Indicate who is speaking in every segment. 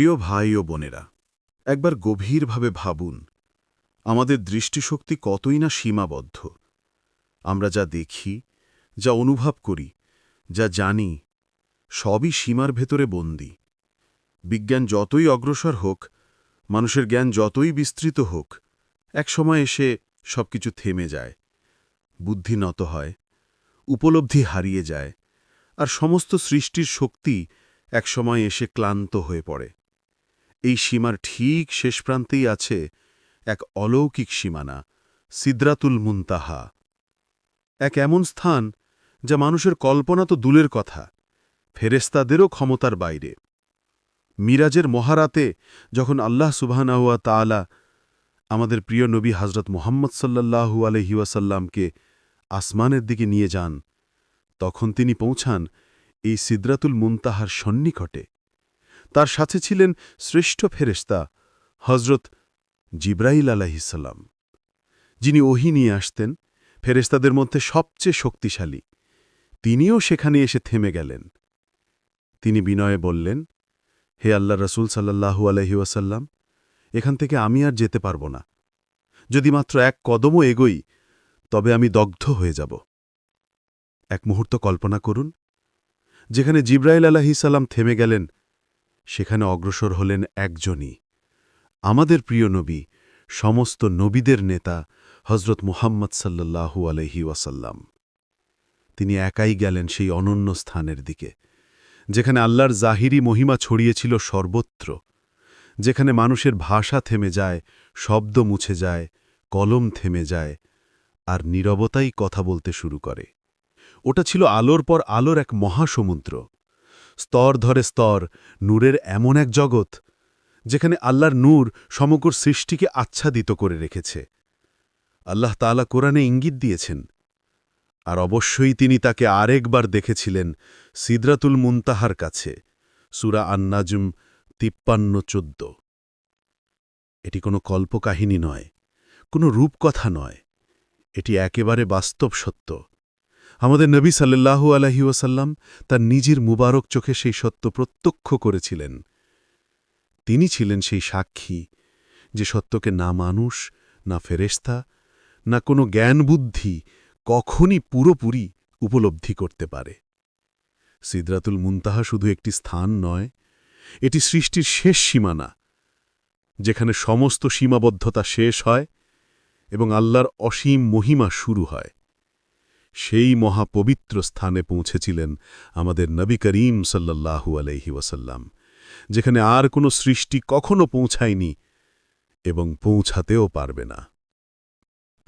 Speaker 1: প্রিয় ভাই ও বোনেরা, একবার গভীরভাবে ভাবুন, আমাদের দৃষ্টিশক্তি কতই না সীমাবদ্ধ। আমরা যা দেখি, যা অনুভব করি, যা জানি, সবই সীমার ভেতরে বন্দী। বিজ্ঞান যতই অগ্রসর হোক, মানুষের জ্ঞান যতই বিস্তৃত হোক এক সময় এসে সবকিছু থেমে যায়, বুদ্ধি নত হয়, উপলব্ধি হারিয়ে যায়, আর সমস্ত সৃষ্টির শক্তি একসময় এসে ক্লান্ত হয়ে পড়ে। এই সীমার ঠিক শেষ প্রান্তেই আছে এক অলৌকিক সীমানা, সিদ্রাতুল মুন্তাহা। এক এমন স্থান যা মানুষের কল্পনা তো দূরের কথা ফেরেস্তাদেরও ক্ষমতার বাইরে। মিরাজের মহারাতে যখন আল্লাহ সুবহানাহুয়া তাআলা আমাদের প্রিয় নবী হজরত মোহাম্মদ সাল্লাল্লাহু আলহি ওয়াসাল্লামকে আসমানের দিকে নিয়ে যান, তখন তিনি পৌঁছান এই সিদ্রাতুল মুন্তাহার সন্নিকটে। তার সাথে ছিলেন শ্রেষ্ঠ ফেরেস্তা হজরত জিব্রাইল আলাহিসাল্লাম যিনি ওহি নিয়ে আসতেন ফেরেস্তাদের মধ্যে সবচেয়ে শক্তিশালী। তিনিও সেখানে এসে থেমে গেলেন। তিনি বিনয়ে বললেন, হে আল্লাহ রসুল সাল্লাহু ওয়াসাল্লাম, এখান থেকে আমি আর যেতে পারব না। যদি মাত্র এক কদমও এগোই, তবে আমি দগ্ধ হয়ে যাব। এক মুহূর্ত কল্পনা করুন, যেখানে জিব্রাইল আলাহিসাল্লাম থেমে গেলেন সেখানে অগ্রসর হলেন একজনই। আমাদের প্রিয় নবী, সমস্ত নবীদের নেতা হজরত মুহাম্মদ সাল্লাহু আলহি ওয়াসাল্লাম। তিনি একাই গেলেন সেই অনন্য স্থানের দিকে, যেখানে আল্লাহর জাহিরি মহিমা ছড়িয়েছিল সর্বত্র, যেখানে মানুষের ভাষা থেমে যায়, শব্দ মুছে যায়, কলম থেমে যায়, আর নীরবতাই কথা বলতে শুরু করে। ওটা ছিল আলোর পর আলোর এক মহাসমুদ্র। স্তর ধরে স্তর, নূরের এমন এক জগৎ, যেখানে আল্লাহর নূর সমগ্র সৃষ্টিকে আচ্ছাদিত করে রেখেছে। আল্লাহ তাআলা কোরআনে ইঙ্গিত দিয়েছেন, আর অবশ্যই তিনি তাকে আরেকবার দেখেছিলেন সিদরাতুল মুনতাহার কাছে, সুরা আন্নাজুম তিপ্পান্ন চোদ্দ এটি কোনো কল্পকাহিনী নয়, কোনো রূপকথা নয়, এটি একেবারে বাস্তব সত্য। আমাদের নবী সাল্লাল্লাহু আলহি ওসাল্লাম তার নিজের মুবারক চোখে সেই সত্য প্রত্যক্ষ করেছিলেন। তিনি ছিলেন সেই সাক্ষী যে সত্যকে না মানুষ, না ফেরেস্তা না কোনো জ্ঞান বুদ্ধি কখনই পুরোপুরি উপলব্ধি করতে পারে। সিদরাতুল মুনতাহা শুধু একটি স্থান নয়, এটি সৃষ্টির শেষ সীমানা, যেখানে সমস্ত সীমাবদ্ধতা শেষ হয় এবং আল্লাহর অসীম মহিমা শুরু হয়। সেই মহাপবিত্র স্থানে পৌঁছেছিলেন আমাদের নবী করিম সাল্লাহু আলহি ওয়াসাল্লাম, যেখানে আর কোনো সৃষ্টি কখনো পৌঁছায়নি এবং পৌঁছাতেও পারবে না।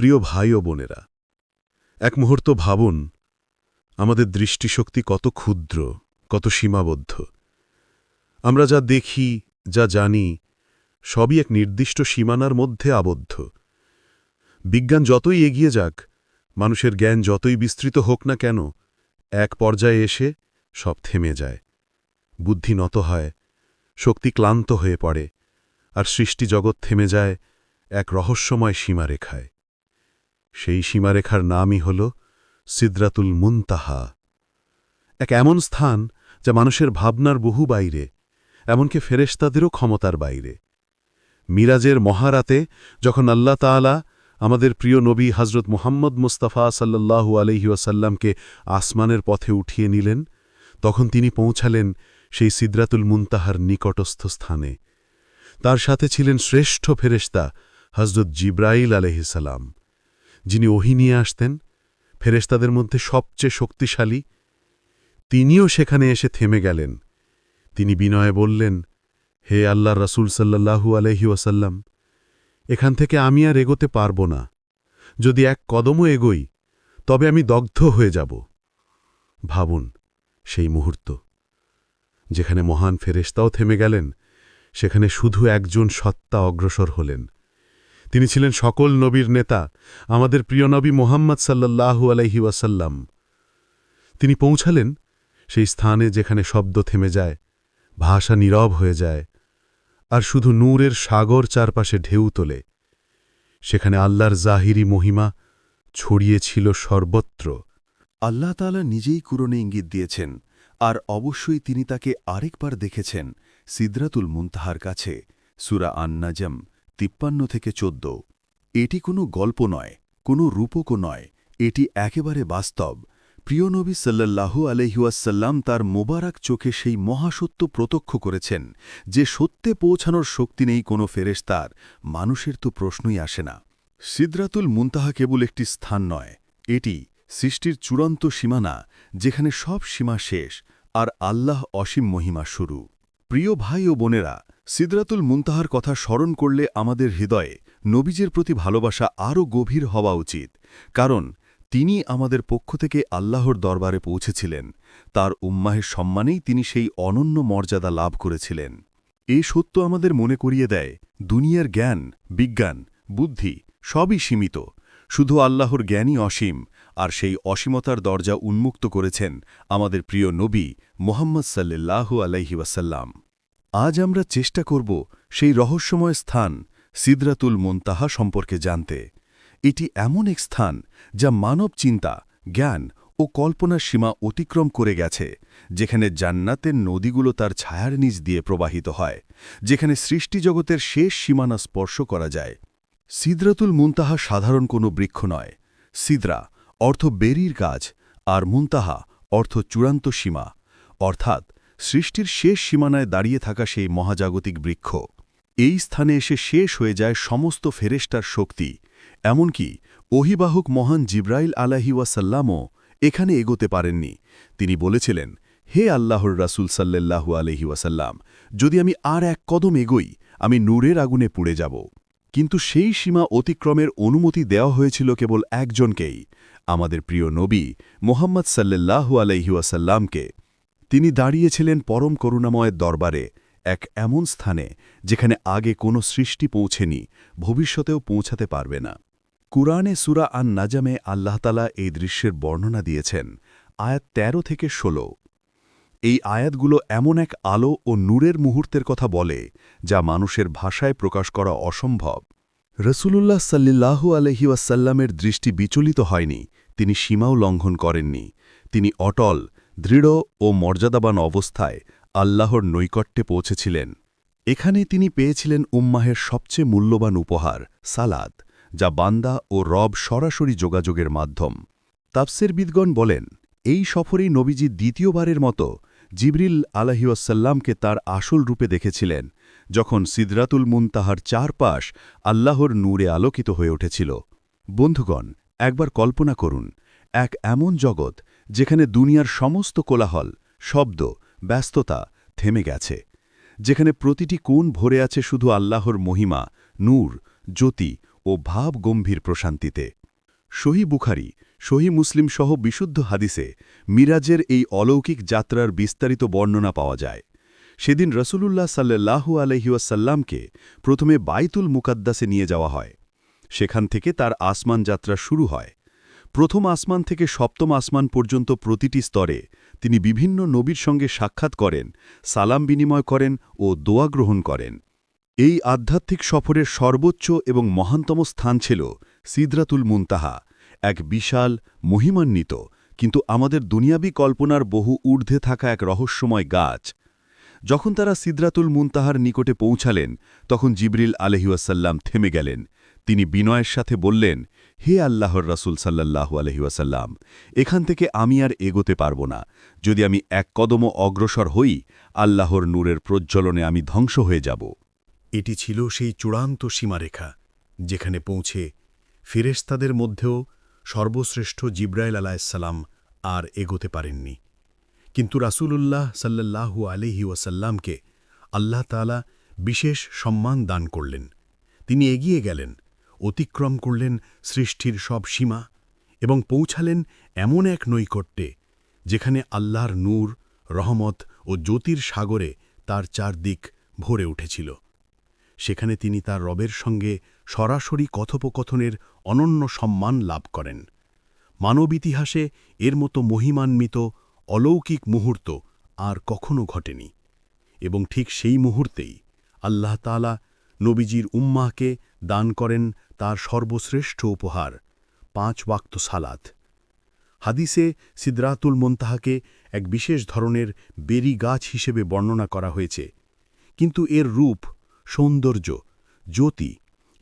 Speaker 1: প্রিয় ভাই ও বোনেরা, এক মুহূর্ত ভাবুন, আমাদের দৃষ্টিশক্তি কত ক্ষুদ্র, কত সীমাবদ্ধ। আমরা যা দেখি, যা জানি, সবই এক নির্দিষ্ট সীমানার মধ্যে আবদ্ধ। বিজ্ঞান যতই এগিয়ে যাক মানুষের জ্ঞান যতই বিস্তৃত হোক না কেন, এক পর্যায়ে এসে সব থেমে যায়। বুদ্ধি নত হয়, শক্তি ক্লান্ত হয়ে পড়ে, আর সৃষ্টি জগৎ থেমে যায় এক রহস্যময় সীমারেখায়। সেই সীমারেখার নামই হল সিদ্রাতুল মুনতাহা। এক এমন স্থান যা মানুষের ভাবনার বহু বাইরে, এমনকি ফেরেশতাদেরও ক্ষমতার বাইরে। মিরাজের মহারাতে যখন আল্লাহ তাআলা আমাদের প্রিয় নবী হজরত মুহাম্মদ মুস্তাফা সাল্লাহু আলহিউসাল্লামকে আসমানের পথে উঠিয়ে নিলেন। তখন তিনি পৌঁছালেন সেই সিদ্রাতুল মুনতাহার নিকটস্থ স্থানে। তার সাথে ছিলেন শ্রেষ্ঠ ফেরেশতা হজরত জিব্রাইল আলহিসাল্লাম যিনি ওহি নিয়ে আসতেন, ফেরেশতাদের মধ্যে সবচেয়ে শক্তিশালী। তিনিও সেখানে এসে থেমে গেলেন। তিনি বিনয়ে বললেন, হে আল্লাহ রসুল সাল্লাহু আলহি ওয়াসাল্লাম এখান থেকে আমি আর এগোতে পারব না। যদি এক কদমও এগোই, তবে আমি দগ্ধ হয়ে যাব। ভাবুন, সেই মুহূর্ত। যেখানে মহান ফেরেস্তাও থেমে গেলেন, সেখানে শুধু একজন সত্তা অগ্রসর হলেন। তিনি ছিলেন সকল নবীর নেতা, আমাদের প্রিয় নবী মোহাম্মদ সাল্লাহু আলহি ওয়াসাল্লাম। তিনি পৌঁছালেন, সেই স্থানে যেখানে শব্দ থেমে যায়, ভাষা নীরব হয়ে যায় আর শুধু নূরের সাগর চারপাশে ঢেউ তোলে। সেখানে আল্লাহর জাহিরি মহিমা ছড়িয়েছিল সর্বত্র।
Speaker 2: আল্লাহ তাআলা নিজেই কুরনে ইঙ্গিত দিয়েছেন, আর অবশ্যই তিনি তাকে আরেকবার দেখেছেন সিদ্রাতুল মুনতাহার কাছে, সুরা আন্নাজম তিপ্পান্ন থেকে চোদ্দ। এটি কোনো গল্প নয়, কোনো রূপকও নয়, এটি একেবারে বাস্তব। প্রিয় নবী সাল্লাল্লাহু আলহিউসাল্লাম তার মোবারক চোখে সেই মহাসত্য প্রত্যক্ষ করেছেন, যে সত্যে পৌঁছানোর শক্তি নেই কোনো ফেরেশতার, মানুষের তো প্রশ্নই আসে না। সিদ্রাতুল মুনতাহা কেবল একটি স্থান নয়, এটি সৃষ্টির চূড়ান্ত সীমানা, যেখানে সব সীমা শেষ, আর আল্লাহ অসীম মহিমা শুরু। প্রিয় ভাই ও বোনেরা, সিদরাতুল মুনতাহার কথা স্মরণ করলে আমাদের হৃদয়ে নবীজের প্রতি ভালোবাসা আরও গভীর হওয়া উচিত, কারণ তিনি আমাদের পক্ষ থেকে আল্লাহর দরবারে পৌঁছেছিলেন। তার উম্মাহের সম্মানেই তিনি সেই অনন্য মর্যাদা লাভ করেছিলেন। এ সত্য আমাদের মনে করিয়ে দেয়, দুনিয়ার জ্ঞান, বিজ্ঞান, বুদ্ধি সবই সীমিত। শুধু আল্লাহর জ্ঞানই অসীম, আর সেই অসীমতার দরজা উন্মুক্ত করেছেন আমাদের প্রিয় নবী মোহাম্মদ সাল্লাল্লাহু আলাইহি ওয়াসাল্লাম। আজ আমরা চেষ্টা করব সেই রহস্যময় স্থান সিদরাতুল মোন্তাহা সম্পর্কে জানতে। এটি এমন এক স্থান যা মানব চিন্তা, জ্ঞান ও কল্পনার সীমা অতিক্রম করে গেছে, যেখানে জান্নাতের নদীগুলো তার ছায়ার নিচ দিয়ে প্রবাহিত হয়, যেখানে সৃষ্টিজগতের শেষ সীমানা স্পর্শ করা যায়। সিদরাতুল মুনতাহা সাধারণ কোনো বৃক্ষ নয়। সিদ্রা অর্থ বেরির গাছ আর মুনতাহা অর্থ চূড়ান্ত সীমা, অর্থাৎ সৃষ্টির শেষ সীমানায় দাঁড়িয়ে থাকা সেই মহাজাগতিক বৃক্ষ। এই স্থানে এসে শেষ হয়ে যায় সমস্ত ফেরেস্টার শক্তি এমনকি অহিবাহক মহান জিব্রাইল আলাহি ওয়াসাল্লামও এখানে এগোতে পারেননি। তিনি বলেছিলেন, হে আল্লাহর রাসুল সাল্লাল্লাহু আলহি ওয়াসাল্লাম, যদি আমি আর এক কদম এগোই, আমি নূরের আগুনে পুড়ে যাব। কিন্তু সেই সীমা অতিক্রমের অনুমতি দেওয়া হয়েছিল কেবল একজনকেই, আমাদের প্রিয় নবী মোহাম্মদ সাল্লাল্লাহু আলহিউসাল্লামকে তিনি দাঁড়িয়েছিলেন পরম করুণাময়ের দরবারে, এক এমন স্থানে, যেখানে আগে কোনো সৃষ্টি পৌঁছেনি, ভবিষ্যতেও পৌঁছাতে পারবে না। কুরআনে সুরা আন নাজামে আল্লাহতালা এই দৃশ্যের বর্ণনা দিয়েছেন, আয়াত ১৩ থেকে ১৬ এই আয়াতগুলো এমন এক আলো ও নূরের মুহূর্তের কথা বলে, যা মানুষের ভাষায় প্রকাশ করা অসম্ভব। রসুলুল্লাহ সাল্লিল্লাহু আলহিউসাল্লামের দৃষ্টি বিচলিত হয়নি, তিনি সীমাও লঙ্ঘন করেননি। তিনি অটল, দৃঢ় ও মর্যাদাবান অবস্থায় আল্লাহর নৈকট্যে পৌঁছেছিলেন। এখানে তিনি পেয়েছিলেন উম্মাহের সবচেয়ে মূল্যবান উপহার সালাদ যা বান্দা ও রব সরাসরি যোগাযোগের মাধ্যম। তাফসের বিদগণ বলেন, এই সফরেই নবীজি দ্বিতীয়বারের মতো জিবরিল আলহিউসাল্লামকে তার আসল রূপে দেখেছিলেন, যখন সিদরাতুল মুনতাহার চারপাশ আল্লাহর নূরে আলোকিত হয়ে উঠেছিল। বন্ধুগণ, একবার কল্পনা করুন, এক এমন জগৎ যেখানে দুনিয়ার সমস্ত কোলাহল, শব্দ, ব্যস্ততা থেমে গেছে, যেখানে প্রতিটি কোণ ভরে আছে শুধু আল্লাহর মহিমা, নূর, জ্যোতি ও ভাব গম্ভীর প্রশান্তিতে। সহি বুখারি, সহি মুসলিম সহ বিশুদ্ধ হাদিসে মিরাজের এই অলৌকিক যাত্রার বিস্তারিত বর্ণনা পাওয়া যায়। সেদিন রসুলুল্লাহ সাল্লাহু আলহিউসাল্লামকে প্রথমে বাইতুল মুকাদ্দাসে নিয়ে যাওয়া হয়। সেখান থেকে তার আসমান যাত্রা শুরু হয়। প্রথম আসমান থেকে সপ্তম আসমান পর্যন্ত প্রতিটি স্তরে তিনি বিভিন্ন নবীর সঙ্গে সাক্ষাৎ করেন, সালাম বিনিময় করেন ও দোয়া গ্রহণ করেন। এই আধ্যাত্মিক সফরের সর্বোচ্চ এবং মহানতম স্থান ছিল সিদরাতুল মুনতাহা, এক বিশাল, মহিমান্বিত, কিন্তু আমাদের দুনিয়াবি কল্পনার বহু ঊর্ধ্বে থাকা এক রহস্যময় গাছ। যখন তারা সিদরাতুল মুনতাহার নিকটে পৌঁছালেন, তখন জিবরিল আলহিউসাল্লাম থেমে গেলেন। তিনি বিনয়ের সাথে বললেন, হে আল্লাহর রাসুল সাল্লাহু আলহিউসাল্লাম এখান থেকে আমি আর এগোতে পারব না। যদি আমি এক কদমও অগ্রসর হই, আল্লাহর নূরের প্রজ্জ্বলনে আমি ধ্বংস হয়ে যাব।
Speaker 3: এটি ছিল সেই চূড়ান্ত সীমারেখা, যেখানে পৌঁছে ফিরেস্তাদের মধ্যেও সর্বশ্রেষ্ঠ জিব্রাইল আলাহিসাল্লাম আর এগোতে পারেননি। কিন্তু রাসূলুল্লাহ সাল্লাল্লাহু আলহি ওয়াসাল্লামকে আল্লাহ তালা বিশেষ সম্মান দান করলেন। তিনি এগিয়ে গেলেন, অতিক্রম করলেন সৃষ্টির সব সীমা এবং পৌঁছালেন এমন এক নৈকট্যে যেখানে আল্লাহর নূর, রহমত ও জ্যোতির সাগরে তার চারদিক ভরে উঠেছিল। সেখানে তিনি তার রবের সঙ্গে সরাসরি কথোপকথনের অনন্য সম্মান লাভ করেন। মানব ইতিহাসে এর মতো মহিমান্বিত অলৌকিক মুহূর্ত আর কখনো ঘটেনি এবং ঠিক সেই মুহূর্তেই আল্লাহ তালা নবীজির উম্মাহকে দান করেন তার সর্বশ্রেষ্ঠ উপহার, পাঁচ ওয়াক্ত সালাত। হাদিসে সিদরাতুল মন্তাহাকে এক বিশেষ ধরনের বেরি গাছ হিসেবে বর্ণনা করা হয়েছে, কিন্তু এর রূপ সৌন্দর্য, জ্যোতি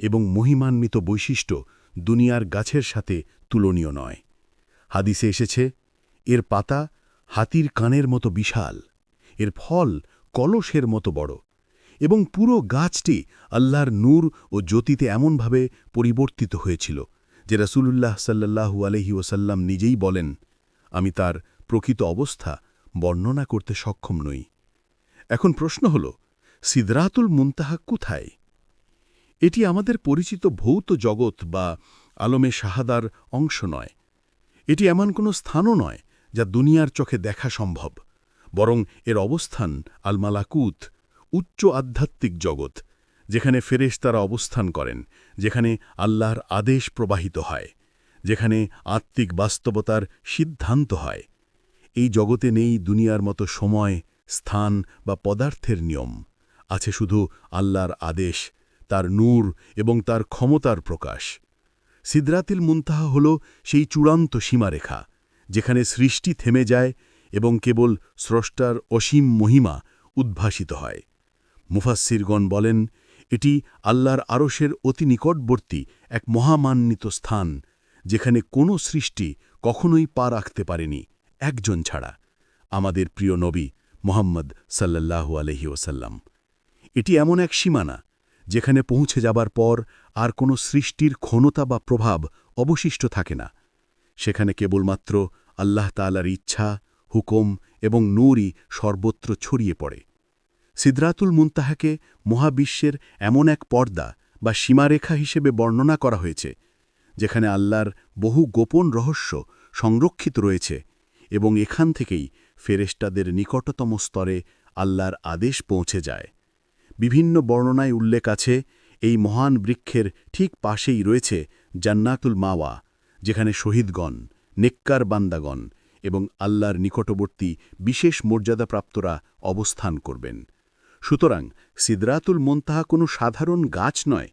Speaker 3: এবং মহিমান্বিত বৈশিষ্ট্য দুনিয়ার গাছের সাথে তুলনীয় নয়। হাদিসে এসেছে, এর পাতা হাতির কানের মতো বিশাল, এর ফল কলসের মতো বড় এবং পুরো গাছটি আল্লাহর নূর ও জ্যোতিতে এমনভাবে পরিবর্তিত হয়েছিল যে রাসূলুল্লাহ সাল্লাল্লাহু আলহি ওসাল্লাম নিজেই বলেন, আমি তার প্রকৃত অবস্থা বর্ণনা করতে সক্ষম নই। এখন প্রশ্ন হল সিদরাতুল মুনতাহা কোথায়? এটি আমাদের পরিচিত ভৌত জগৎ বা আলমে শাহাদার অংশ নয়। এটি এমন কোনো স্থানও নয় যা দুনিয়ার চোখে দেখা সম্ভব, বরং এর অবস্থান আলমালাকুত, উচ্চ আধ্যাত্মিক জগৎ, যেখানে ফেরেশতারা অবস্থান করেন, যেখানে আল্লাহর আদেশ প্রবাহিত হয়, যেখানে আত্মিক বাস্তবতার সিদ্ধান্ত হয়। এই জগতে নেই দুনিয়ার মতো সময়, স্থান বা পদার্থের নিয়ম। আছে শুধু আল্লাহর আদেশ, তার নূর এবং তার ক্ষমতার প্রকাশ। সিদরাতিল মুনতাহা হল সেই চূড়ান্ত সীমারেখা, যেখানে সৃষ্টি থেমে যায় এবং কেবল স্রষ্টার অসীম মহিমা উদ্ভাসিত হয়। মুফাসসিরগণ বলেন, এটি আল্লাহর আরশের অতি নিকটবর্তী এক মহামান্বিত স্থান, যেখানে কোনো সৃষ্টি কখনোই পা রাখতে পারেনি, একজন ছাড়া। আমাদের প্রিয় নবী মোহাম্মদ সাল্লাল্লাহু আলহি ওসাল্লাম এটি এমন এক সীমানা, যেখানে পৌঁছে যাবার পর আর কোনো সৃষ্টির ক্ষণতা বা প্রভাব অবশিষ্ট থাকে না। সেখানে কেবলমাত্র আল্লাহ তালার ইচ্ছা, হুকুম এবং নূরই সর্বত্র ছড়িয়ে পড়ে। সিদরাতুল মুনতাহাকে মহাবিশ্বের এমন এক পর্দা বা সীমারেখা হিসেবে বর্ণনা করা হয়েছে, যেখানে আল্লাহর বহু গোপন রহস্য সংরক্ষিত রয়েছে এবং এখান থেকেই ফেরেস্টাদের নিকটতম স্তরে আল্লাহর আদেশ পৌঁছে যায়। বিভিন্ন বর্ণনায় উল্লেখ আছে, এই মহান বৃক্ষের ঠিক পাশেই রয়েছে জান্নাতুল মাওয়া, যেখানে শহীদগণ, নেককার বান্দাগণ এবং আল্লাহর নিকটবর্তী বিশেষ মর্যাদাপ্রাপ্তরা অবস্থান করবেন। সুতরাং সিদরাতুল মন্তাহা কোনো সাধারণ গাছ নয়,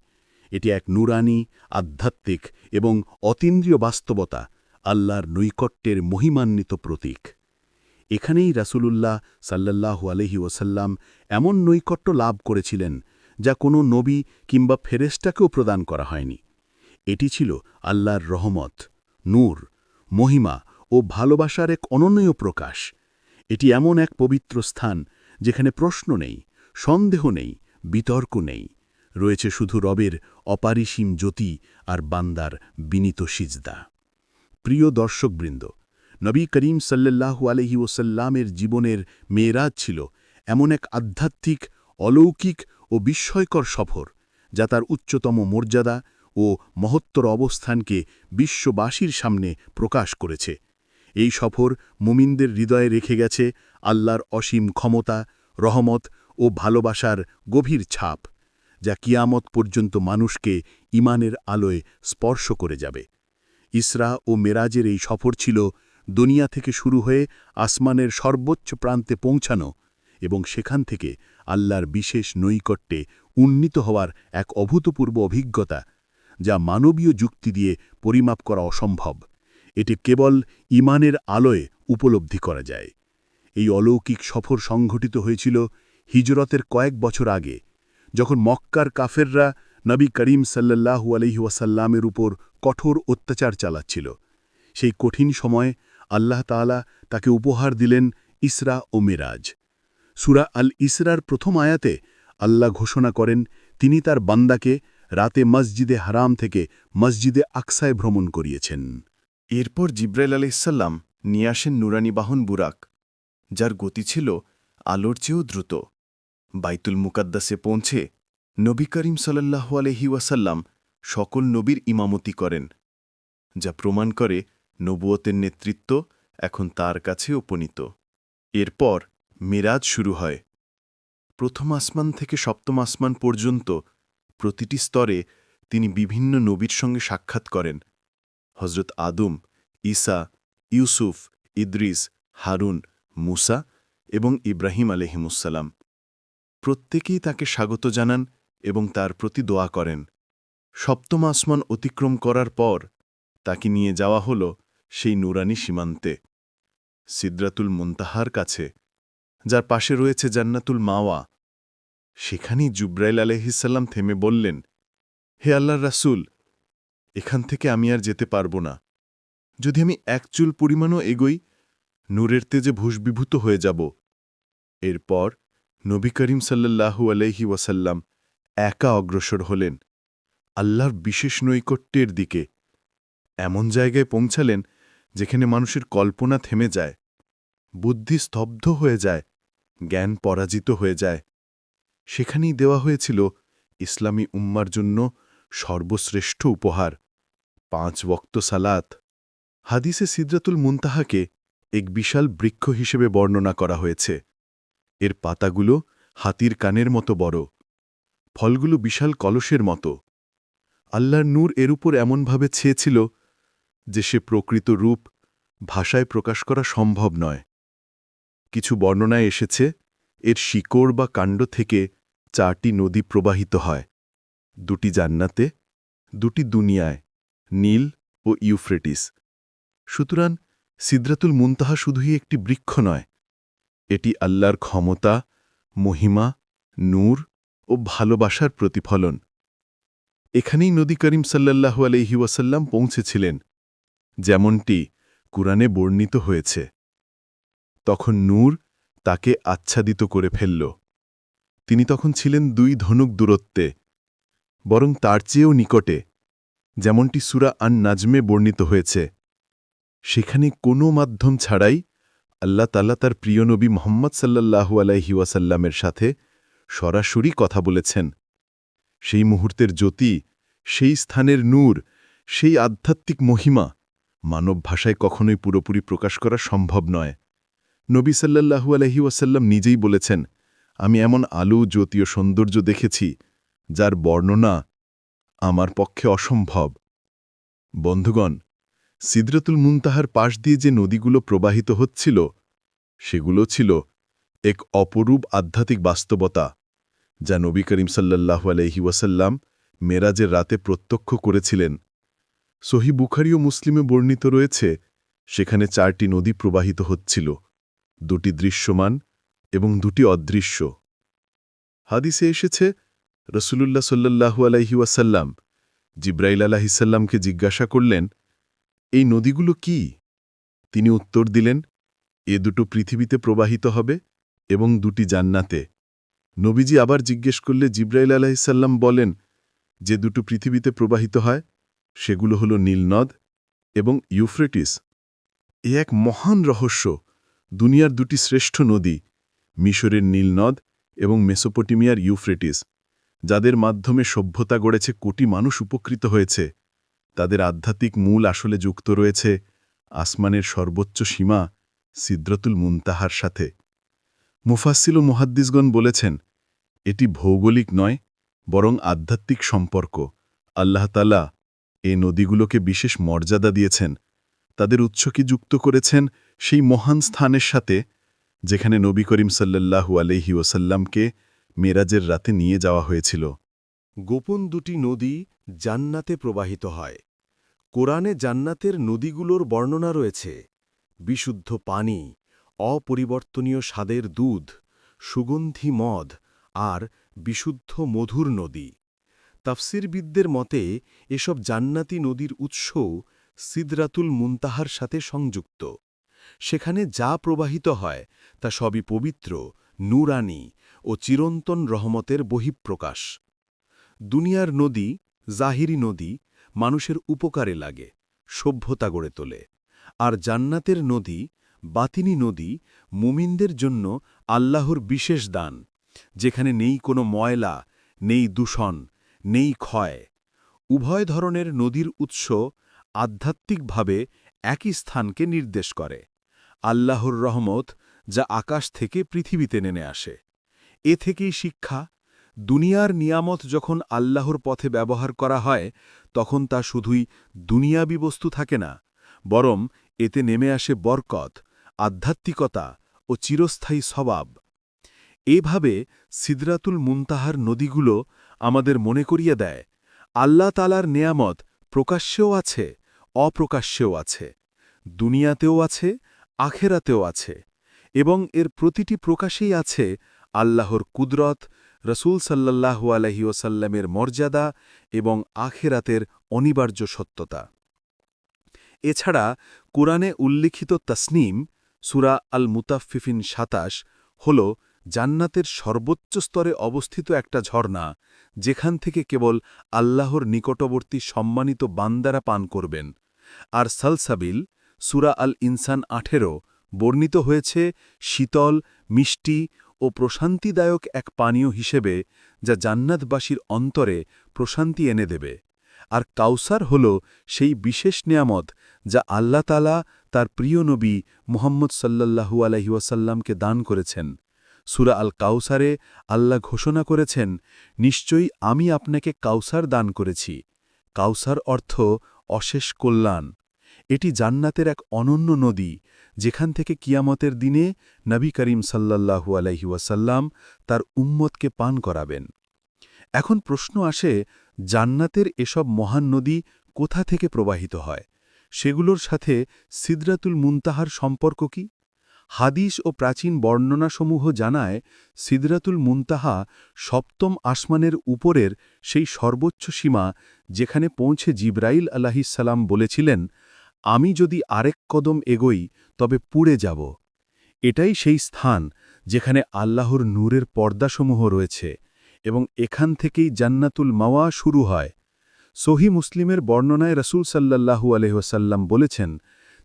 Speaker 3: এটি এক নুরানি, আধ্যাত্মিক এবং অতীন্দ্রিয় বাস্তবতা, আল্লাহর নৈকট্যের মহিমান্বিত প্রতীক। এখানেই রাসূলুল্লাহ সাল্লাল্লাহু আলহি ওসাল্লাম এমন নৈকট্য লাভ করেছিলেন যা কোনো নবী কিংবা ফেরেস্টাকেও প্রদান করা হয়নি। এটি ছিল আল্লাহর রহমত, নূর, মহিমা ও ভালোবাসার এক অনন্য প্রকাশ। এটি এমন এক পবিত্র স্থান যেখানে প্রশ্ন নেই, সন্দেহ নেই, বিতর্ক নেই। রয়েছে শুধু রবের অপারিসীম জ্যোতি আর বান্দার বিনীত সিজদা। প্রিয় দর্শকবৃন্দ নবী করিম সাল্লাল্লাহু আলহি ওসাল্লামের জীবনের মেয়েরাজ ছিল এমন এক আধ্যাত্মিক, অলৌকিক ও বিস্ময়কর সফর, যা তার উচ্চতম মর্যাদা ও মহত্তর অবস্থানকে বিশ্ববাসীর সামনে প্রকাশ করেছে। এই সফর মুমিনদের হৃদয়ে রেখে গেছে আল্লাহর অসীম ক্ষমতা, রহমত ও ভালোবাসার গভীর ছাপ, যা কিয়ামত পর্যন্ত মানুষকে ইমানের আলোয় স্পর্শ করে যাবে। ইসরা ও মেরাজের এই সফর ছিল দুনিয়া থেকে শুরু হয়ে আসমানের সর্বোচ্চ প্রান্তে পৌঁছানো এবং সেখান থেকে আল্লাহর বিশেষ নৈকট্যে উন্নীত হওয়ার এক অভূতপূর্ব অভিজ্ঞতা, যা মানবীয় যুক্তি দিয়ে পরিমাপ করা অসম্ভব। এটি কেবল ইমানের আলোয় উপলব্ধি করা যায়। এই অলৌকিক সফর সংঘটিত হয়েছিল হিজরতের কয়েক বছর আগে, যখন মক্কার কাফেররা নবী করিম সাল্লাল্লাহু আলহি ওয়াসাল্লামের উপর কঠোর অত্যাচার চালাচ্ছিল। সেই কঠিন সময়ে আল্লাহ তাআলা তাকে উপহার দিলেন ইসরা ও মেরাজ। সুরা আল ইসরার প্রথম আয়াতে আল্লাহ ঘোষণা করেন, তিনি তার বান্দাকে রাতে মসজিদে হারাম থেকে মসজিদে আকসায় ভ্রমণ করিয়েছেন।
Speaker 4: এরপর জিব্রাইল আলাইসাল্লাম নিয়ে আসেন নুরানি বাহন বুরাক, যার গতি ছিল আলোর চেয়েও দ্রুত। বাইতুল মুকাদ্দাসে পৌঁছে নবী করিম সাল্লাহু আলহি ওয়াসাল্লাম সকল নবীর ইমামতি করেন, যা প্রমাণ করে নবুয়তের নেতৃত্ব এখন তার কাছে উপনীত। এরপর মিরাজ শুরু হয়। প্রথম আসমান থেকে সপ্তম আসমান পর্যন্ত প্রতিটি স্তরে তিনি বিভিন্ন নবীর সঙ্গে সাক্ষাৎ করেন। হজরত আদম, ঈসা, ইউসুফ, ইদ্রিস, হারুন, মুসা এবং ইব্রাহিম আলহিমুসাল্লাম প্রত্যেকেই তাকে স্বাগত জানান এবং তার প্রতি দোয়া করেন। সপ্তম আসমান অতিক্রম করার পর তাকে নিয়ে যাওয়া হল সেই নুরানি সীমান্তে, সিদ্রাতুল মুন্তাহার কাছে, যার পাশে রয়েছে জান্নাতুল মাওয়া। সেখানেই জুব্রাইল আলহিসাল্লাম থেমে বললেন, হে আল্লাহর রাসূল, এখান থেকে আমি আর যেতে পারব না। যদি আমি এক চুল পরিমাণও এগোই, নূরের তেজে ভূষবিভূত হয়ে যাব। এরপর নবী করিম সাল্লাল্লাহু আলাইহি ওয়াসাল্লাম একা অগ্রসর হলেন, আল্লাহর বিশেষ নৈকট্যের দিকে। এমন জায়গায় পৌঁছালেন যেখানে মানুষের কল্পনা থেমে যায়, বুদ্ধি স্তব্ধ হয়ে যায়, জ্ঞান পরাজিত হয়ে যায়। সেখানেই দেওয়া হয়েছিল ইসলামী উম্মার জন্য সর্বশ্রেষ্ঠ উপহার, পাঁচ বক্ত সালাত। হাদিসে সিদ্রাতুল মুনতাহাকে এক বিশাল বৃক্ষ হিসেবে বর্ণনা করা হয়েছে। এর পাতাগুলো হাতির কানের মতো বড়, ফলগুলো বিশাল কলসের মতো। আল্লাহর নূর এর উপর এমনভাবে ছেয়েছিল যে সে প্রকৃত রূপ ভাষায় প্রকাশ করা সম্ভব নয়। কিছু বর্ণনায় এসেছে, এর শিকড় বা কাণ্ড থেকে চারটি নদী প্রবাহিত হয়, দুটি জান্নাতে, দুটি দুনিয়ায়, নীল ও ইউফ্রেটিস। সুতরাং সিদ্রাতুল মুনতাহা শুধুই একটি বৃক্ষ নয়, এটি আল্লাহর ক্ষমতা, মহিমা, নূর ও ভালোবাসার প্রতিফলন। এখানেই নদী করিম সাল্লাল্লাহু আলহি ওয়াসাল্লাম পৌঁছেছিলেন। যেমনটি কুরআনে বর্ণিত হয়েছে। তখন নূর তাকে আচ্ছাদিত করে ফেলল। তিনি তখন ছিলেন দুই ধনুক দূরত্বে, বরং তার চেয়েও নিকটে, যেমনটি সুরা আন নাজমে বর্ণিত হয়েছে। সেখানে কোনো মাধ্যম ছাড়াই আল্লাহ তাল্লা তার প্রিয় নবী মোহাম্মদ সাল্লাল্লাহু আলাইহি ওয়াসাল্লামের সাথে সরাসরি কথা বলেছেন। সেই মুহূর্তের জ্যোতি, সেই স্থানের নূর, সেই আধ্যাত্মিক মহিমা মানব ভাষায় কখনোই পুরোপুরি প্রকাশ করা সম্ভব নয়। নবী সাল্লাল্লাহু আলহি ওয়াসাল্লাম নিজেই বলেছেন, আমি এমন আলু, জ্যোতি ও সৌন্দর্য দেখেছি, যার বর্ণনা আমার পক্ষে অসম্ভব। বন্ধুগণ, সিদরতুল মুনতাহার পাশ দিয়ে যে নদীগুলো প্রবাহিত হচ্ছিল, সেগুলো ছিল এক অপরূপ আধ্যাত্মিক বাস্তবতা, যা নবী করিম সাল্লাল্লাহু আলহি ওয়াসাল্লাম মেরাজের রাতে প্রত্যক্ষ করেছিলেন। সহি বুখারি ও মুসলিমে বর্ণিত রয়েছে, সেখানে চারটি নদী প্রবাহিত হচ্ছিল, দুটি দৃশ্যমান এবং দুটি অদৃশ্য। হাদিসে এসেছে, রসুলুল্লাহ সাল্লাহু আলাইহি ওয়াসাল্লাম জিব্রাইল আলাহিসাল্লামকে জিজ্ঞাসা করলেন, এই নদীগুলো কি? তিনি উত্তর দিলেন, এ দুটো পৃথিবীতে প্রবাহিত হবে এবং দুটি জান্নাতে। নবীজি আবার জিজ্ঞেস করলে জিব্রাইল আলাহিসাল্লাম বলেন, যে দুটো পৃথিবীতে প্রবাহিত হয় সেগুলো হল নীলনদ এবং ইউফ্রেটিস। এ এক মহান রহস্য, দুনিয়ার দুটি শ্রেষ্ঠ নদী, মিশরের নীলনদ এবং মেসোপটেমিয়ার ইউফ্রেটিস, যাদের মাধ্যমে সভ্যতা গড়েছে কোটি মানুষ উপকৃত হয়েছে। তাদের আধ্যাত্মিক মূল আসলে যুক্ত রয়েছে আসমানের সর্বোচ্চ সীমা সিদ্রতুল মুনতাহার সাথে। মুফাসিল ও মুহাদ্দিসগণ বলেছেন, এটি ভৌগোলিক নয়, বরং আধ্যাত্মিক সম্পর্ক। আল্লাহতালা এ নদীগুলোকে বিশেষ মর্যাদা দিয়েছেন। তাদের উৎসকে যুক্ত করেছেন সেই মহান স্থানের সাথে, যেখানে নবী করিম সাল্লাল্লাহু আলহি ওসাল্লামকে মেরাজের রাতে নিয়ে যাওয়া হয়েছিল।
Speaker 3: গোপন দুটি নদী জান্নাতে প্রবাহিত হয়। কোরআনে জান্নাতের নদীগুলোর বর্ণনা রয়েছে, বিশুদ্ধ পানি, অপরিবর্তনীয় স্বাদের দুধ, সুগন্ধি মদ, আর বিশুদ্ধ মধুর নদী। তাফসিরবিদদের মতে, এসব জান্নাতি নদীর উৎসও সিদরাতুল মুনতাহার সাথে সংযুক্ত। সেখানে যা প্রবাহিত হয়, তা সবই পবিত্র, নুরানি ও চিরন্তন রহমতের বহিঃপ্রকাশ। দুনিয়ার নদী, জাহিরি নদী, মানুষের উপকারে লাগে, সভ্যতা গড়ে তোলে। আর জান্নাতের নদী, বাতিনি নদী, মুমিনদের জন্য আল্লাহর বিশেষ দান, যেখানে নেই কোনো ময়লা, নেই দূষণ নেই ক্ষয়। উভয় ধরনের নদীর উৎস আধ্যাত্মিকভাবে একই স্থানকে নির্দেশ করে। আল্লাহর রহমত যা আকাশ থেকে পৃথিবীতে নেমে আসে। এ থেকেই শিক্ষা, দুনিয়ার নিয়ামত যখন আল্লাহর পথে ব্যবহার করা হয়, তখন তা শুধুই দুনিয়াবি বস্তু থাকে না, বরং এতে নেমে আসে বরকত, আধ্যাত্মিকতা ও চিরস্থায়ী স্বভাব। এভাবে সিদরাতুল মুনতাহার নদীগুলো আমাদের মনে করিয়ে দেয়, আল্লাহ তালার নেয়ামত প্রকাশ্যেও আছে, অপ্রকাশ্যেও আছে, দুনিয়াতেও আছে, আখেরাতেও আছে, এবং এর প্রতিটি প্রকাশেই আছে আল্লাহর কুদরত,
Speaker 2: রসুল সাল্লাল্লাহু আলহি ওসাল্লামের মর্যাদা এবং আখেরাতের অনিবার্য সত্যতা। এছাড়া কোরআনে উল্লিখিত তসনিম, সুরা আল মুতাফিফিন সাতাশ, হল জান্নাতের সর্বোচ্চ স্তরে অবস্থিত একটা ঝর্ণা, যেখান থেকে কেবল আল্লাহর নিকটবর্তী সম্মানিত বান্দারা পান করবেন। আর সালসাবিল, সুরা আল ইনসান আঠেরো, বর্ণিত হয়েছে শীতল, মিষ্টি ও প্রশান্তিদায়ক এক পানীয় হিসেবে, যা জান্নাতবাসীর অন্তরে প্রশান্তি এনে দেবে। আর কাউসার হল সেই বিশেষ নিয়ামত, যা আল্লাহ তালা তার প্রিয় নবী মুহাম্মদ সাল্লাল্লাহু আলহিউসাল্লামকে দান করেছেন। সুরা আল কাউসারে আল্লাহ ঘোষণা করেছেন, নিশ্চয়ই আমি আপনাকে কাউসার দান করেছি। কাউসার অর্থ অশেষ কল্যাণ। এটি জান্নাতের এক অনন্য নদী, যেখান থেকে কিয়ামতের দিনে নবী করিম সাল্লাল্লাহু আলহিউসাল্লাম তার উম্মতকে পান করাবেন। এখন প্রশ্ন আসে, জান্নাতের এসব মহান নদী কোথা থেকে প্রবাহিত হয়? সেগুলোর সাথে সিদরাতুল মুনতাহার সম্পর্ক কি? হাদিস ও প্রাচীন বর্ণনাসমূহ জানায়, সিদরাতুল মুনতাহা সপ্তম আসমানের উপরের সেই সর্বোচ্চ সীমা যেখানে পৌঁছে জিব্রাইল আলাহিসাল্লাম বলেছিলেন, আমি যদি আরেক কদম এগোই, তবে পুড়ে যাব। এটাই সেই স্থান যেখানে আল্লাহর নূরের পর্দাসমূহ রয়েছে এবং এখান থেকেই জান্নাতুল মাওয়া শুরু হয়। সহি মুসলিমের বর্ণনায় রসুল সাল্লাল্লাহু আলহ্লাম বলেছেন,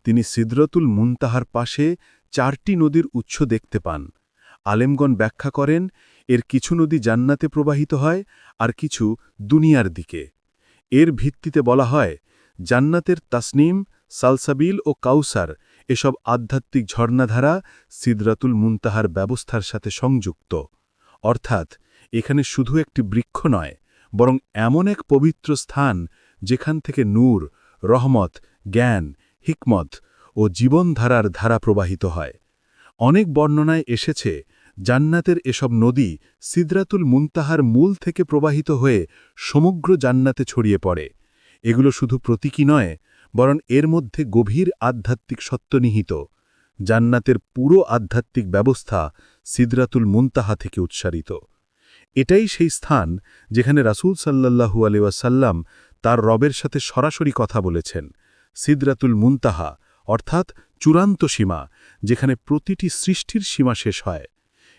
Speaker 2: তিনি সিদরতুল মুনতাহার পাশে চারটি নদীর উৎস দেখতে পান। আলেমগণ ব্যাখ্যা করেন, এর কিছু নদী জান্নাতে প্রবাহিত হয় আর কিছু দুনিয়ার দিকে। এর ভিত্তিতে বলা হয়, জান্নাতের তাসনিম, সালসাবিল ও কাউসার এসব আধ্যাত্মিক ঝর্ণাধারা সিদরাতুল মুনতাহার ব্যবস্থার সাথে সংযুক্ত। অর্থাৎ, এখানে শুধু একটি বৃক্ষ নয়, বরং এমন এক পবিত্র স্থান যেখান থেকে নূর, রহমত, জ্ঞান, হিকমত ও জীবনধারার ধারা প্রবাহিত হয়। অনেক বর্ণনায় এসেছে, জান্নাতের এসব নদী সিদরাতুল মুনতাহার মূল থেকে প্রবাহিত হয়ে সমগ্র জান্নাতে ছড়িয়ে পড়ে। এগুলো শুধু প্রতীকী নয়, বরং এর মধ্যে গভীর আধ্যাত্মিক সত্য নিহিত। জান্নাতের পুরো আধ্যাত্মিক ব্যবস্থা সিদরাতুল মুনতাহা থেকে উৎসারিত এটাই সেই স্থান যেখানে রাসূল সাল্লাল্লাহু আলিয়াসাল্লাম তার রবের সাথে সরাসরি কথা বলেছেন, সিদরাতুল মুনতাহা। অর্থাৎ চূড়ান্ত সীমা, যেখানে প্রতিটি সৃষ্টির সীমা শেষ হয়।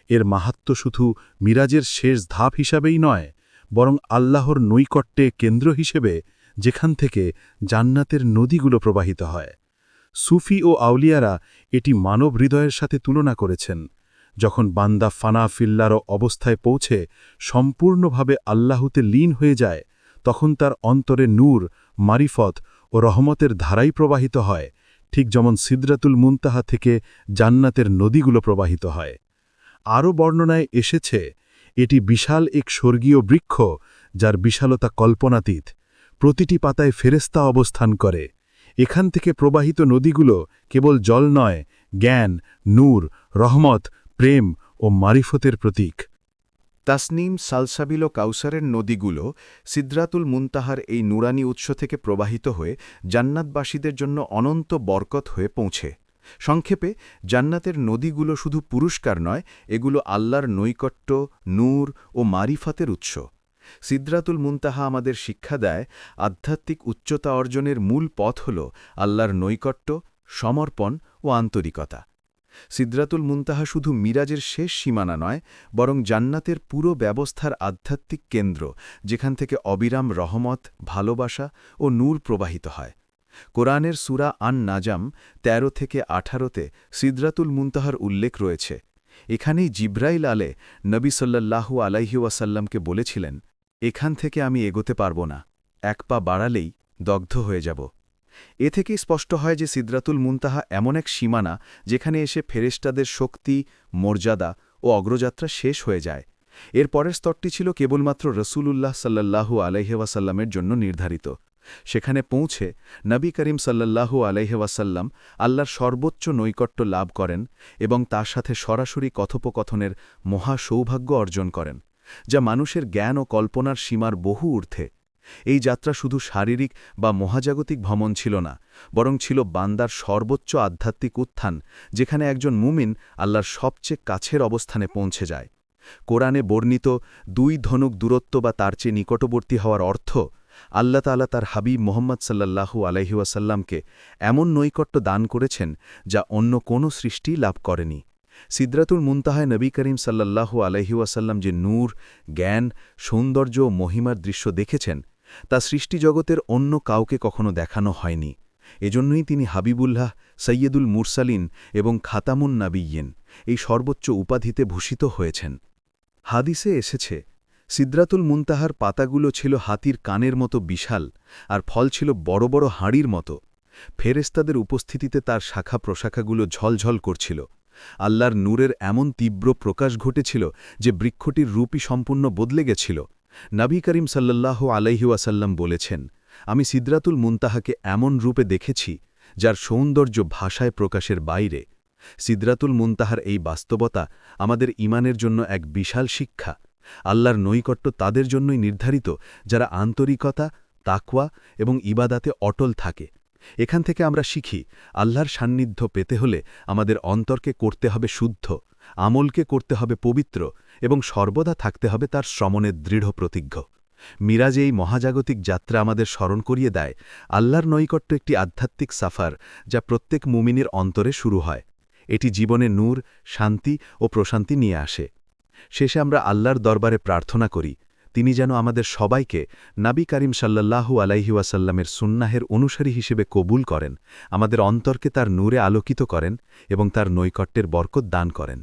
Speaker 2: এর মাহাত্ম শুধু মিরাজের শেষ ধাপ হিসাবেই নয়, বরং আল্লাহর নৈকট্যে কেন্দ্র হিসেবে যেখান থেকে জান্নাতের নদীগুলো প্রবাহিত হয়। সুফি ও আউলিয়ারা এটি মানব হৃদয়ের সাথে তুলনা করেছেন। যখন বান্দা ফানা ফিল্লারও অবস্থায় পৌঁছে সম্পূর্ণভাবে আল্লাহতে লীন হয়ে যায়, তখন তার অন্তরে নূর, মারিফত ও রহমতের ধারাই প্রবাহিত হয়। ঠিক যেমন সিদ্রাতুল মুনতাহা থেকে জান্নাতের নদীগুলো প্রবাহিত হয়। আরও বর্ণনায় এসেছে, এটি বিশাল এক স্বর্গীয় বৃক্ষ যার বিশালতা কল্পনাতীত। প্রতিটি পাতায় ফেরেস্তা অবস্থান করে। এখান থেকে প্রবাহিত নদীগুলো কেবল জল নয়, জ্ঞান, নূর, রহমত, প্রেম ও মারিফতের প্রতীক।
Speaker 4: তাসনিম সালসাবিল কাউসারের নদীগুলো সিদ্রাতুল মুনতাহার এই নুরানি উৎস থেকে প্রবাহিত হয়ে জান্নাতবাসীদের জন্য অনন্ত বরকত হয়ে পৌঁছে। সংক্ষেপে, জান্নাতের নদীগুলো শুধু পুরস্কার নয়, এগুলো আল্লাহর নৈকট্য, নূর ও মারিফাতের উৎস। সিদ্রাতুল মুনতাহা আমাদের শিক্ষা দেয়, আধ্যাত্মিক উচ্চতা অর্জনের মূল পথ হল আল্লাহর নৈকট্য, সমর্পণ ও আন্তরিকতা। সিদ্রাতুল মুনতাহা শুধু মিরাজের শেষ সীমানা নয়, বরং জান্নাতের পুরো ব্যবস্থার আধ্যাত্মিক কেন্দ্র, যেখান থেকে অবিরাম রহমত, ভালোবাসা ও নূর প্রবাহিত হয়। কোরআনের সুরা আন নাজাম ১৩ থেকে আঠারোতে সিদ্রাতুল মুনতাহার উল্লেখ রয়েছে। এখানেই জিব্রাইল আলে নবী সাল্লাল্লাহু আলাইহি ওয়াসাল্লামকে বলেছিলেন, এখান থেকে আমি এগোতে পারব না, এক পা বাড়ালেই দগ্ধ হয়ে যাব। এ থেকেই স্পষ্ট হয় যে সিদ্রাতুল মুনতাহা এমন এক সীমানা যেখানে এসে ফেরেস্টাদের শক্তি, মর্যাদা ও অগ্রযাত্রা শেষ হয়ে যায়। এর পরের স্তরটি ছিল কেবলমাত্র রসুলুল্লাহ সাল্লাল্লাহু আলাইহেওয়াসাল্লামের জন্য নির্ধারিত। সেখানে পৌঁছে নবী করিম সাল্লাল্লাহু আলাইহেওয়াসাল্লাম আল্লাহর সর্বোচ্চ নৈকট্য লাভ করেন এবং তার সাথে সরাসরি কথোপকথনের মহা সৌভাগ্য অর্জন করেন, যা মানুষের জ্ঞান ও কল্পনার সীমার বহু ঊর্ধ্বে। এই যাত্রা শুধু শারীরিক বা মহাজাগতিক ভ্রমণ ছিল না, বরং ছিল বান্দার সর্বোচ্চ আধ্যাত্মিক উত্থান, যেখানে একজন মুমিন আল্লাহর সবচেয়ে কাছের অবস্থানে পৌঁছে যায়।
Speaker 2: কোরআনে বর্ণিত দুই ধনুক দূরত্ব বা তার চেয়ে নিকটবর্তী হওয়ার অর্থ, আল্লাহ তাআলা তার হাবিব মোহাম্মদ সাল্লাল্লাহু আলাইহুয়াসাল্লামকে এমন নৈকট্য দান করেছেন যা অন্য কোনো সৃষ্টি লাভ করেনি। সিদ্রাতুল মুনতাহায় নবী করিম সাল্লাল্লাহু আলাইহুয়াসাল্লাম যে নূর, জ্ঞান, সৌন্দর্য ও মহিমার দৃশ্য দেখেছেন তা সৃষ্টিজগতের অন্য কাউকে কখনো দেখানো হয়নি। এজন্যই তিনি হাবিবুল্লাহ, সৈয়দুল মুরসালিন এবং খাতামুন নাবিয়েন এই সর্বোচ্চ উপাধিতে ভূষিত হয়েছেন। হাদিসে এসেছে, সিদ্রাতুল মুনতাহার পাতাগুলো ছিল হাতির কানের মতো বিশাল আর ফল ছিল বড় বড় হাঁড়ির মতো। ফেরেস্তাদের উপস্থিতিতে তার শাখা প্রশাখাগুলো ঝলঝল করছিল। আল্লাহর নূরের এমন তীব্র প্রকাশ ঘটেছিল যে বৃক্ষটির রূপই সম্পূর্ণ বদলে গেছিল। নবী করিম সাল্লাহ আলাইহুয়াসাল্লাম বলেছেন, আমি সিদ্রাতুল মুনতাহাকে এমন রূপে দেখেছি, যার সৌন্দর্য ভাষায় প্রকাশের বাইরে। সিদ্রাতুল মুনতাহার এই বাস্তবতা আমাদের ইমানের জন্য এক বিশাল শিক্ষা। আল্লাহর নৈকট্য তাদের জন্যই নির্ধারিত, যারা আন্তরিকতা, তাকওয়া এবং ইবাদাতে অটল থাকে। এখান থেকে আমরা শিখি, আল্লাহর সান্নিধ্য পেতে হলে আমাদের অন্তরকে করতে হবে শুদ্ধ। আমলকে করতে হবে পবিত্র এবং সর্বদা থাকতে হবে তার শ্রমণের দৃঢ় প্রতিজ্ঞ। মিরাজ এই মহাজাগতিক যাত্রা আমাদের স্মরণ করিয়ে দেয়, আল্লাহর নৈকট্য একটি আধ্যাত্মিক সাফার যা প্রত্যেক মুমিনের অন্তরে শুরু হয়। এটি জীবনে নূর, শান্তি ও প্রশান্তি নিয়ে আসে। শেষে আমরা আল্লাহর দরবারে প্রার্থনা করি, তিনি যেন আমাদের সবাইকে নাবী করিম সাল্লাল্লাহু আলাইহিওয়াসাল্লামের সুন্নাহের অনুসারী হিসেবে কবুল করেন, আমাদের অন্তরকে তার নূরে আলোকিত করেন এবং তার নৈকট্যের বরকত দান করেন।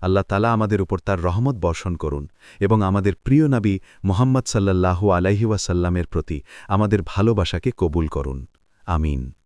Speaker 2: আল্লাহ তালা আমাদের উপর তার রহমত বর্ষণ করুন এবং আমাদের প্রিয় নাবী মোহাম্মদ সাল্লাল্লাহু আলাইহিওয়াসাল্লামের প্রতি আমাদের ভালোবাসাকে কবুল করুন। আমিন।